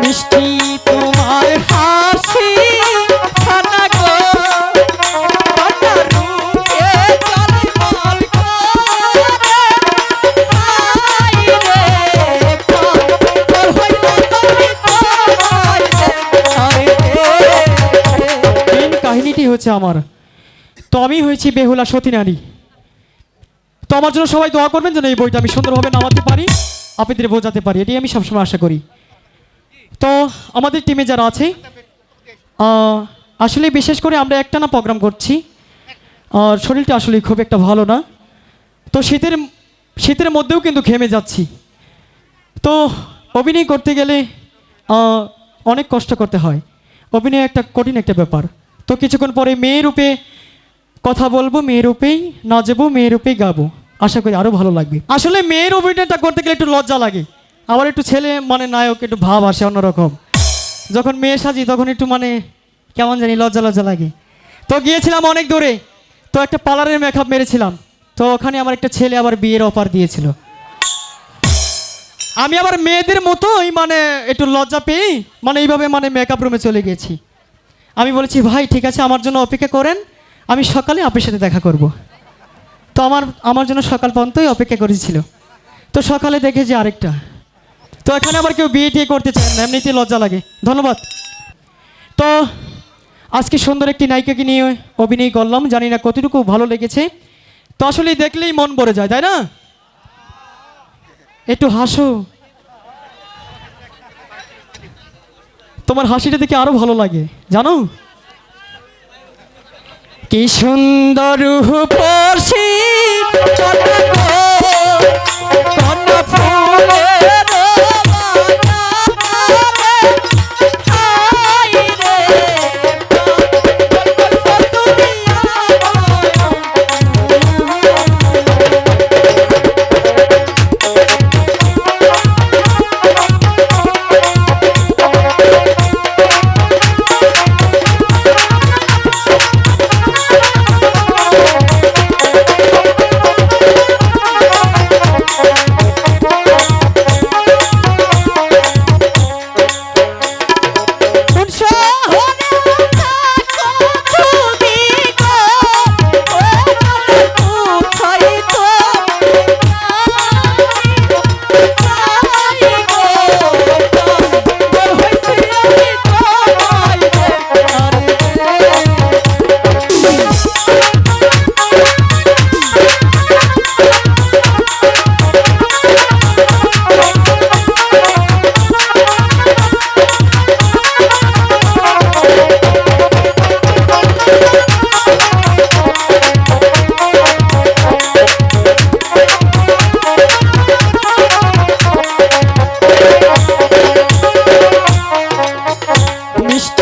মিষ্টি তোমার হাসি হচ্ছে আমার। তো আমি হয়েছি বেহুলা সতী নারী তো আমার জন্য সবাই দোয়া করবেন যেন এই বইটা আমি সুন্দরভাবে নামাতে পারি, আপনাদের বোঝাতে পারি। এটাই আমি সবসময় আশা করি। তো আমাদের টিমে যারা আছে আসলে বিশেষ করে আমরা একটানা প্রোগ্রাম করছি। আর শরীরটা আসলে খুব একটা ভালো না। তো শীতের শীতের মধ্যেও কিন্তু ঘেমে যাচ্ছি। তো অভিনয় করতে গেলে অনেক কষ্ট করতে হয়। অভিনয় একটা কঠিন একটা ব্যাপার। তো কিছুক্ষণ পরে মেয়ে রূপে কথা বলব, মেয়ে রূপেই নাচবো, মেয়ে রূপেই গাবো। আশা করি আরও ভালো লাগবে। আসলে মেয়ের অভিনয়টা করতে গেলে একটু লজ্জা লাগে। আবার একটু ছেলে মানে নায়ক, একটু ভাব আসে অন্যরকম। যখন মেয়ে সাজি, তখন একটু মানে কেমন জানি লজ্জা লজ্জা লাগে। তো গিয়েছিলাম অনেক দূরে, তো একটা পার্লারের মেকআপ মেরেছিলাম। তো ওখানে আমার একটা ছেলে আবার বিয়ের অফার দিয়েছিল। আমি আবার মেয়েদের মতোই মানে একটু লজ্জা পেয়ে মানে এইভাবে মানে মেকআপ রুমে চলে গেছি। আমি বলেছি, ভাই, ঠিক আছে, আমার জন্য অপেক্ষা করেন। আমি সকালে আপনার সাথে দেখা করব। তো আমার আমার জন্য সকাল পর্যন্তই অপেক্ষা করেছিল। তো সকালে দেখে যে আরেকটা। তো এখানে আবার কেউ বিয়ে টিয়ে করতে চান না এমনিতে লজ্জা লাগে। ধন্যবাদ। তো আজকে সুন্দর একটি নায়িকাকে নিয়ে অভিনয় করলাম, জানি না কতটুকু ভালো লেগেছে। তো আসলে দেখলেই মন ভরে যায়, তাই না? একটু হাসো। তোমার হাসিটা দেখে আরও ভালো লাগে, জানো? কি সুন্দর পড়ছি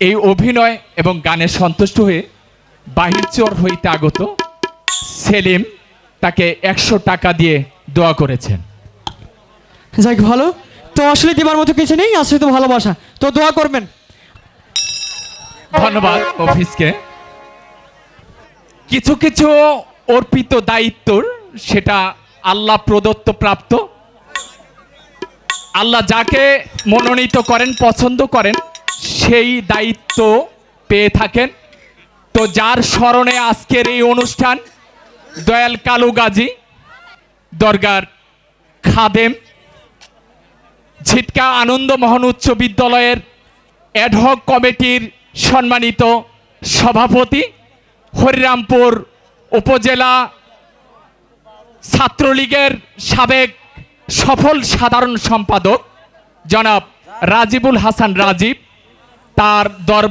এই অভিনয় এবং গানে সন্তুষ্ট হয়ে বাহিরচর হইতে আগত সেলিম তাকে একশো টাকা দিয়ে দোয়া করেছেন। যাক ভালো। তো আসলে দেবার মতো কিছু নেই আসলে তো ভালোবাসা। তো দোয়া করবেন। ধন্যবাদ অফিসকে। কিছু কিছু অর্পিত দায়িত্বর সেটা আল্লাহ প্রদত্ত প্রাপ্ত। আল্লাহ যাকে মনোনীত করেন পছন্দ করেন সেই দায়িত্ব পেয়ে থাকেন। তো যার স্মরণে আজকের এই অনুষ্ঠান, দয়াল কালু গাজী, দরগার খাদেম, ঝিটকা আনন্দ মোহন উচ্চ বিদ্যালয়ের অ্যাডহক কমিটির সম্মানিত সভাপতি, হরিরামপুর উপজেলা ছাত্রলীগের সাবেক সফল সাধারণ সম্পাদক জনাব রাজিবুল হাসান রাজীব তার দরবার